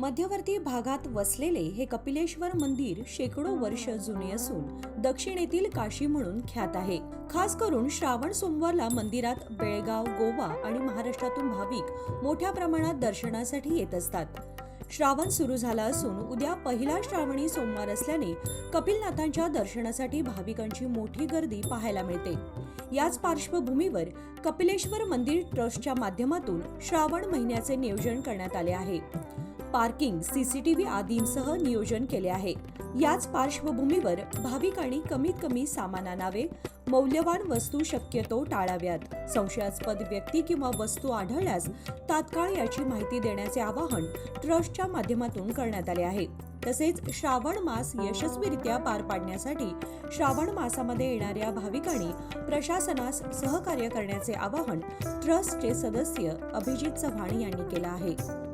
मध्यवर्ती भागात वसलेले हे कपिलेश्वर मंदिर शेकडो वर्ष जुने असून दक्षिणेतील काशी म्हणून ख्यात आहे. खास करून श्रावण सोमवारला मंदिरात बेळगाव गोवा आणि महाराष्ट्रातून भाविक मोठ्या प्रमाणात दर्शनासाठी येत असतात. श्रावण सुरू झाला असून उद्या पहिला श्रावणी सोमवार असल्याने कपिलनाथांच्या दर्शनासाठी भाविकांची मोठी गर्दी पाहायला मिळते. याच पार्श्वभूमीवर कपिलेश्वर मंदिर ट्रस्टच्या माध्यमातून श्रावण महिन्याचे नियोजन करण्यात आले आहे. पार्किंग सीसीटीव्ही आदींसह नियोजन केले आहे. याच पार्श्वभूमीवर भाविकांनी कमीत कमी सामान आणावे मौल्यवान वस्तू शक्यतो टाळाव्यात. संशयास्पद व्यक्ती किंवा वस्तू आढळल्यास तात्काळ याची माहिती देण्याचे आवाहन ट्रस्टच्या माध्यमातून करण्यात आले आहे. तसेच श्रावण मास यशस्वीरित्या पार पाडण्यासाठी श्रावण मासामध्ये येणाऱ्या भाविकांनी प्रशासनास सहकार्य करण्याचे आवाहन ट्रस्टचे सदस्य अभिजित चव्हाण यांनी केलं आहे.